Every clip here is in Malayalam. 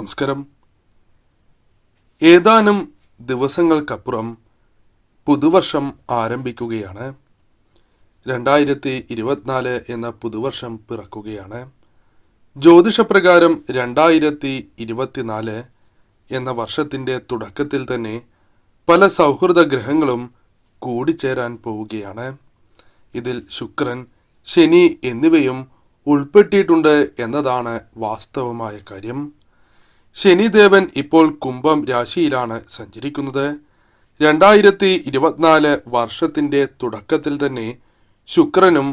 നമസ്കാരം. ഏതാനും ദിവസങ്ങൾക്കപ്പുറം പുതുവർഷം ആരംഭിക്കുകയാണ്. രണ്ടായിരത്തി ഇരുപത്തിനാല് എന്ന പുതുവർഷം പിറക്കുകയാണ്. ജ്യോതിഷപ്രകാരം രണ്ടായിരത്തി ഇരുപത്തിനാല് എന്ന വർഷത്തിന്റെ തുടക്കത്തിൽ തന്നെ പല സൗഹൃദ ഗ്രഹങ്ങളും കൂടിച്ചേരാൻ പോവുകയാണ്. ഇതിൽ ശുക്രൻ ശനി എന്നിവയും ഉൾപ്പെട്ടിട്ടുണ്ട് എന്നതാണ് വാസ്തവമായ കാര്യം. ശനിദേവൻ ഇപ്പോൾ കുംഭം രാശിയിലാണ് സഞ്ചരിക്കുന്നത്. രണ്ടായിരത്തി ഇരുപത്തിനാല് വർഷത്തിന്റെ തുടക്കത്തിൽ തന്നെ ശുക്രനും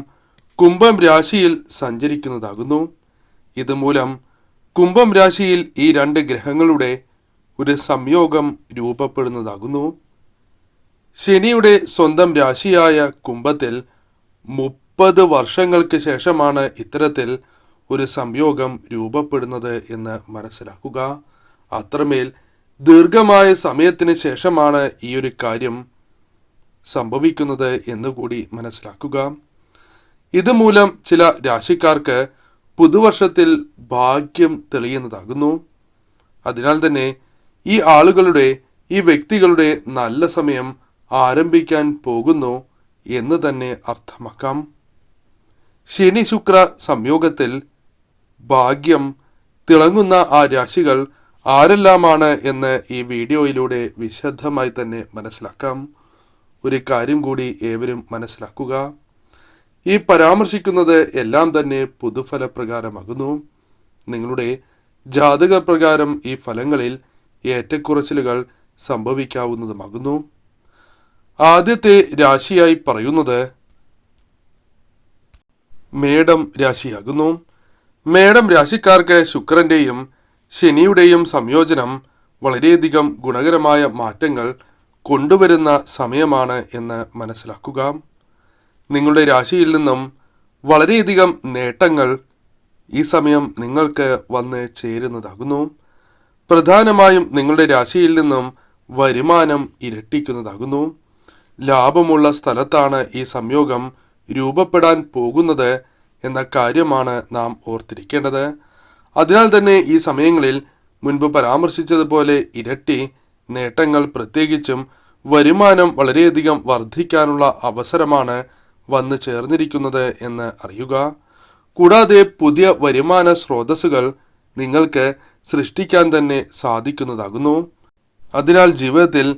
കുംഭം രാശിയിൽ സഞ്ചരിക്കുന്നതാകുന്നു. ഇതുമൂലം കുംഭം രാശിയിൽ ഈ രണ്ട് ഗ്രഹങ്ങളുടെ ഒരു സംയോഗം രൂപപ്പെടുന്നതാകുന്നു. ശനിയുടെ സ്വന്തം രാശിയായ കുംഭത്തിൽ മുപ്പത് വർഷങ്ങൾക്ക് ശേഷമാണ് ഇത്തരത്തിൽ ഒരു സംയോഗം രൂപപ്പെടുന്നത് എന്ന് മനസ്സിലാക്കുക. അത്രമേൽ ദീർഘമായ സമയത്തിന് ശേഷമാണ് ഈ ഒരു കാര്യം സംഭവിക്കുന്നത് എന്നുകൂടി മനസ്സിലാക്കുക. ഇതുമൂലം ചില രാശിക്കാർക്ക് പുതുവർഷത്തിൽ ഭാഗ്യം തെളിയുന്നതാകുന്നു. അതിനാൽ തന്നെ ഈ ആളുകളുടെ ഈ വ്യക്തികളുടെ നല്ല സമയം ആരംഭിക്കാൻ പോകുന്നു എന്ന് തന്നെ അർത്ഥമാക്കാം. ശനി ശുക്ര സംയോഗത്തിൽ ഭാഗ്യം തിളങ്ങുന്ന ആ രാശികൾ ആരെല്ലാമാണ് എന്ന് ഈ വീഡിയോയിലൂടെ വിശദമായി തന്നെ മനസ്സിലാക്കാം. ഒരു കാര്യം കൂടി ഏവരും മനസ്സിലാക്കുക. ഈ പരാമർശിക്കുന്നത് എല്ലാം തന്നെ പൊതുഫല പ്രകാരമാകുന്നു നിങ്ങളുടെ ജാതക പ്രകാരം ഈ ഫലങ്ങളിൽ ഏറ്റക്കുറച്ചിലുകൾ സംഭവിക്കാവുന്നതുമാകുന്നു. ആദ്യത്തെ രാശിയായി പറയുന്നത് മേടം രാശിയാകുന്നു. മേടം രാശിക്കാർക്ക് ശുക്രന്റെയും ശനിയുടെയും സംയോജനം വളരെയധികം ഗുണകരമായ മാറ്റങ്ങൾ കൊണ്ടുവരുന്ന സമയമാണ് എന്ന് മനസ്സിലാക്കുക. നിങ്ങളുടെ രാശിയിൽ നിന്നും വളരെയധികം നേട്ടങ്ങൾ ഈ സമയം നിങ്ങൾക്ക് വന്ന് ചേരുന്നതാകുന്നു. പ്രധാനമായും നിങ്ങളുടെ രാശിയിൽ നിന്നും വരുമാനം ഇരട്ടിക്കുന്നതാകുന്നു. ലാഭമുള്ള സ്ഥലത്താണ് ഈ സംയോഗം രൂപപ്പെടാൻ പോകുന്നത് എന്ന കാര്യമാണ് നാം ഓർത്തിരിക്കേണ്ടത്. അതിനാൽ തന്നെ ഈ സമയങ്ങളിൽ മുൻപ് പരാമർശിച്ചതുപോലെ ഇരട്ടി നേട്ടങ്ങൾ പ്രത്യേകിച്ചും വരുമാനം വളരെയധികം വർദ്ധിക്കാനുള്ള അവസരമാണ് വന്നു ചേർന്നിരിക്കുന്നത് എന്ന് അറിയുക. കൂടാതെ പുതിയ വരുമാന സ്രോതസ്സുകൾ നിങ്ങൾക്ക് സൃഷ്ടിക്കാൻ തന്നെ സാധിക്കുന്നതാകുന്നു. അതിനാൽ ജീവിതത്തിൽ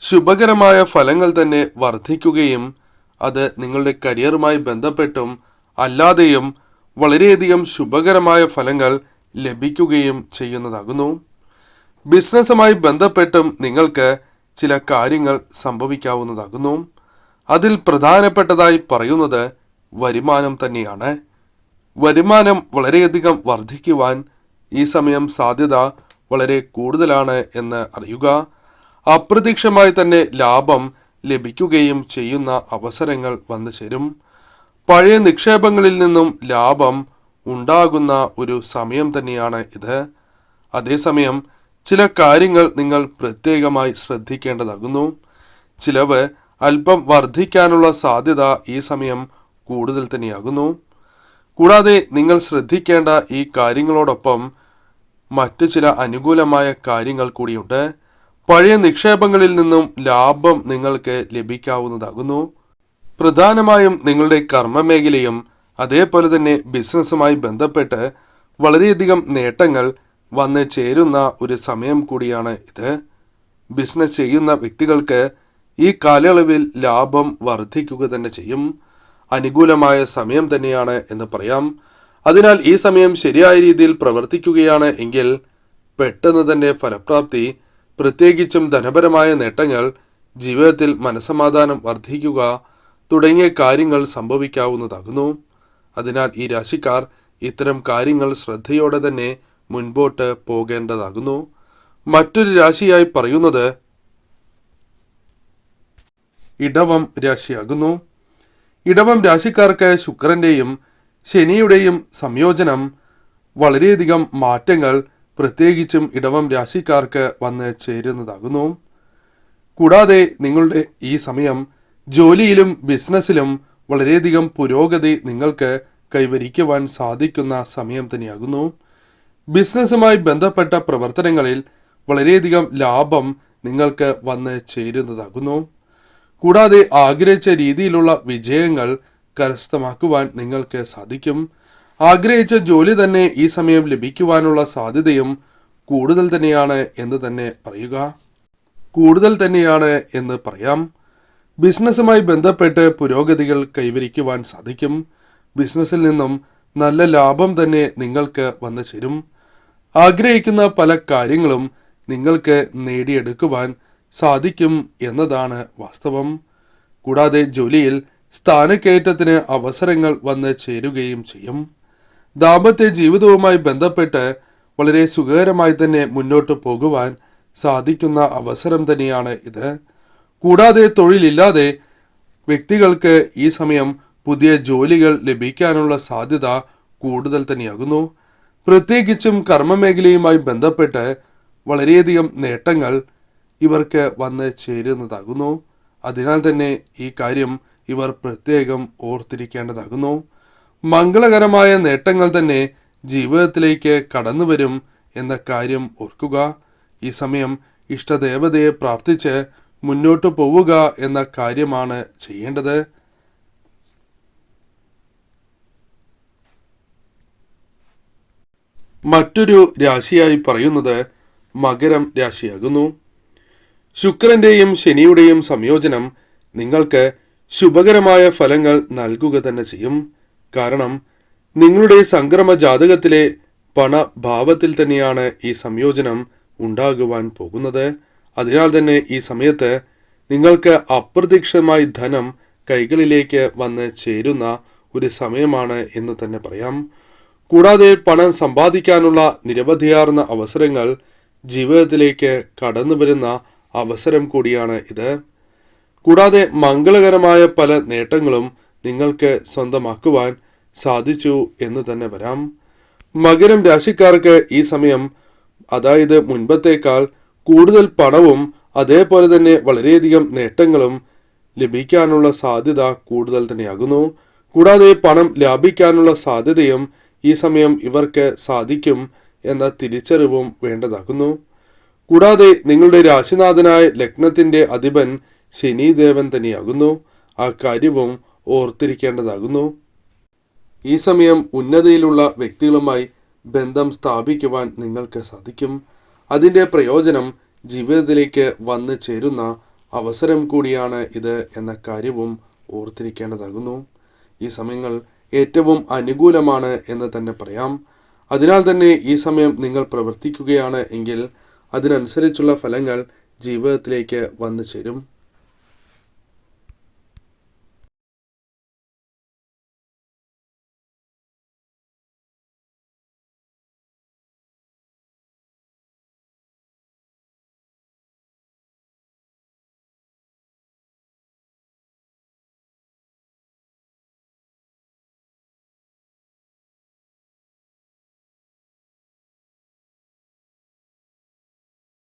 ശുഭകരമായ ഫലങ്ങൾ തന്നെ വർദ്ധിക്കുകയും അത് നിങ്ങളുടെ കരിയറുമായി ബന്ധപ്പെട്ടും അല്ലാതെയും വളരെയധികം ശുഭകരമായ ഫലങ്ങൾ ലഭിക്കുകയും ചെയ്യുന്നതാകുന്നു. ബിസിനസ്സുമായി ബന്ധപ്പെട്ടും നിങ്ങൾക്ക് ചില കാര്യങ്ങൾ സംഭവിക്കാവുന്നതാകുന്നു. അതിൽ പ്രധാനപ്പെട്ടതായി പറയുന്നത് വരുമാനം തന്നെയാണ്. വരുമാനം വളരെയധികം വർദ്ധിക്കുവാൻ ഈ സമയം സാധ്യത വളരെ കൂടുതലാണ് എന്ന് അറിയുക. അപ്രതീക്ഷമായി തന്നെ ലാഭം ലഭിക്കുകയും ചെയ്യുന്ന അവസരങ്ങൾ വന്നു ചേരും പഴയ നിക്ഷേപങ്ങളിൽ നിന്നും ലാഭം ഉണ്ടാകുന്ന ഒരു സമയം തന്നെയാണ് ഇത്. അതേസമയം ചില കാര്യങ്ങൾ നിങ്ങൾ പ്രത്യേകമായി ശ്രദ്ധിക്കേണ്ടതാകുന്നു. ചിലവ് അല്പം വർദ്ധിക്കാനുള്ള സാധ്യത ഈ സമയം കൂടുതൽ തന്നെയാകുന്നു. കൂടാതെ നിങ്ങൾ ശ്രദ്ധിക്കേണ്ട ഈ കാര്യങ്ങളോടൊപ്പം മറ്റു ചില അനുകൂലമായ കാര്യങ്ങൾ കൂടിയുണ്ട്. പഴയ നിക്ഷേപങ്ങളിൽ നിന്നും ലാഭം നിങ്ങൾക്ക് ലഭിക്കാവുന്നതാകുന്നു. പ്രധാനമായും നിങ്ങളുടെ കർമ്മമേഖലയും അതേപോലെ തന്നെ ബിസിനസ്സുമായി ബന്ധപ്പെട്ട് വളരെയധികം നേട്ടങ്ങൾ വന്ന് ചേരുന്ന ഒരു സമയം കൂടിയാണ് ഇത്. ബിസിനസ് ചെയ്യുന്ന വ്യക്തികൾക്ക് ഈ കാലയളവിൽ ലാഭം വർദ്ധിക്കുക തന്നെ ചെയ്യും. അനുകൂലമായ സമയം തന്നെയാണ് എന്ന് പറയാം. അതിനാൽ ഈ സമയം ശരിയായ രീതിയിൽ പ്രവർത്തിക്കുകയാണ് എങ്കിൽ പെട്ടെന്ന് തന്നെ ഫലപ്രാപ്തി പ്രത്യേകിച്ചും ധനപരമായ നേട്ടങ്ങൾ ജീവിതത്തിൽ മനസമാധാനം വർദ്ധിക്കുക തുടങ്ങിയ കാര്യങ്ങൾ സംഭവിക്കാവുന്നതാകുന്നു. അതിനാൽ ഈ രാശിക്കാർ ഇത്തരം കാര്യങ്ങൾ ശ്രദ്ധയോടെ തന്നെ മുൻപോട്ട് പോകേണ്ടതാകുന്നു. മറ്റൊരു രാശിയായി പറയുന്നത് ഇടവം രാശിയാകുന്നു. ഇടവം രാശിക്കാർക്ക് ശുക്രന്റെയും ശനിയുടെയും സംയോജനം വളരെയധികം മാറ്റങ്ങൾ പ്രത്യേകിച്ചും ഇടവം രാശിക്കാർക്ക് വന്ന് ചേരുന്നതാകുന്നു. കൂടാതെ നിങ്ങളുടെ ഈ സമയം ജോലിയിലും ബിസിനസ്സിലും വളരെയധികം പുരോഗതി നിങ്ങൾക്ക് കൈവരിക്കുവാൻ സാധിക്കുന്ന സമയം തന്നെയാകുന്നു. ബിസിനസ്സുമായി ബന്ധപ്പെട്ട പ്രവർത്തനങ്ങളിൽ വളരെയധികം ലാഭം നിങ്ങൾക്ക് വന്ന് ചേരുന്നതാകുന്നു. കൂടാതെ ആഗ്രഹിച്ച രീതിയിലുള്ള വിജയങ്ങൾ കരസ്ഥമാക്കുവാൻ നിങ്ങൾക്ക് സാധിക്കും. ആഗ്രഹിച്ച ജോലി തന്നെ ഈ സമയം ലഭിക്കുവാനുള്ള സാധ്യതയും കൂടുതൽ തന്നെയാണ് എന്ന് തന്നെ പറയുക. കൂടുതൽ തന്നെയാണ് എന്ന് പറയാം. ബിസിനസ്സുമായി ബന്ധപ്പെട്ട് പുരോഗതികൾ കൈവരിക്കുവാൻ സാധിക്കും. ബിസിനസ്സിൽ നിന്നും നല്ല ലാഭം തന്നെ നിങ്ങൾക്ക് വന്നു ചേരും. ആഗ്രഹിക്കുന്ന പല കാര്യങ്ങളും നിങ്ങൾക്ക് നേടിയെടുക്കുവാൻ സാധിക്കും എന്നതാണ് വാസ്തവം. കൂടാതെ ജോലിയിൽ സ്ഥാനക്കയറ്റത്തിന് അവസരങ്ങൾ വന്ന് ചേരുകയും ചെയ്യും. ദാമ്പത്യ ജീവിതവുമായി ബന്ധപ്പെട്ട് വളരെ സുഖകരമായി തന്നെ മുന്നോട്ട് പോകുവാൻ സാധിക്കുന്ന അവസരം തന്നെയാണ് ഇത്. കൂടാതെ തൊഴിലില്ലാതെ വ്യക്തികൾക്ക് ഈ സമയം പുതിയ ജോലികൾ ലഭിക്കാനുള്ള സാധ്യത കൂടുതൽ തന്നെയാകുന്നു. പ്രത്യേകിച്ചും കർമ്മമേഖലയുമായി ബന്ധപ്പെട്ട് വളരെയധികം നേട്ടങ്ങൾ ഇവർക്ക് വന്ന് ചേരുന്നതാകുന്നു. അതിനാൽ തന്നെ ഈ കാര്യം ഇവർ പ്രത്യേകം ഓർത്തിരിക്കേണ്ടതാകുന്നു. മംഗളകരമായ നേട്ടങ്ങൾ തന്നെ ജീവിതത്തിലേക്ക് കടന്നു വരും എന്ന കാര്യം ഓർക്കുക. ഈ സമയം ഇഷ്ടദേവതയെ പ്രാർത്ഥിച്ച് മുന്നോട്ടു പോവുക എന്ന കാര്യമാണ് ചെയ്യേണ്ടത്. മറ്റൊരു രാശിയായി പറയുന്നത് മകരം രാശിയാകുന്നു. ശുക്രന്റെയും ശനിയുടെയും സംയോജനം നിങ്ങൾക്ക് ശുഭകരമായ ഫലങ്ങൾ നൽകുക തന്നെ ചെയ്യും. കാരണം നിങ്ങളുടെ സംക്രമ ജാതകത്തിലെ പണഭാവത്തിൽ തന്നെയാണ് ഈ സംയോജനം ഉണ്ടാകുവാൻ പോകുന്നത്. അതിനാൽ തന്നെ ഈ സമയത്ത് നിങ്ങൾക്ക് അപ്രതീക്ഷിതമായി ധനം കൈകളിലേക്ക് വന്ന് ചേരുന്ന ഒരു സമയമാണ് എന്ന് തന്നെ പറയാം. കൂടാതെ പണം സമ്പാദിക്കാനുള്ള നിരവധിയാർന്ന അവസരങ്ങൾ ജീവിതത്തിലേക്ക് കടന്നു വരുന്ന അവസരം കൂടിയാണ് ഇത്. കൂടാതെ മംഗളകരമായ പല നേട്ടങ്ങളും നിങ്ങൾക്ക് സ്വന്തമാക്കുവാൻ സാധിച്ചു എന്ന് തന്നെ വരാം. മകരം രാശിക്കാർക്ക് ഈ സമയം അതായത് മുൻപത്തേക്കാൾ കൂടുതൽ പണവും അതേപോലെ തന്നെ വളരെയധികം നേട്ടങ്ങളും ലഭിക്കാനുള്ള സാധ്യത കൂടുതൽ തന്നെയാകുന്നു. കൂടാതെ പണം ലാഭിക്കാനുള്ള സാധ്യതയും ഈ സമയം ഇവർക്ക് സാധിക്കും എന്ന തിരിച്ചറിവും വേണ്ടതാകുന്നു. കൂടാതെ നിങ്ങളുടെ രാശിനാഥനായ ലഗ്നത്തിന്റെ അധിപൻ ശനിദേവൻ തന്നെയാകുന്നു. ആ കാര്യവും ഓർത്തിരിക്കേണ്ടതാകുന്നു. ഈ സമയം ഉന്നതിയിലുള്ള വ്യക്തികളുമായി ബന്ധം സ്ഥാപിക്കുവാൻ നിങ്ങൾക്ക് സാധിക്കും. അതിന്റെ പ്രയോജനം ജീവിതത്തിലേക്ക് വന്നു ചേരുന്ന അവസരം കൂടിയാണ് ഇത് എന്ന കാര്യവും ഓർത്തിരിക്കേണ്ടതാകുന്നു. ഈ സമയങ്ങൾ ഏറ്റവും അനുകൂലമാണ് എന്ന് തന്നെ പറയാം. അതിനാൽ തന്നെ ഈ സമയം നിങ്ങൾ പ്രവർത്തിക്കുകയാണ് എങ്കിൽ അതിനനുസരിച്ചുള്ള ഫലങ്ങൾ ജീവിതത്തിലേക്ക് വന്നു ചേരും.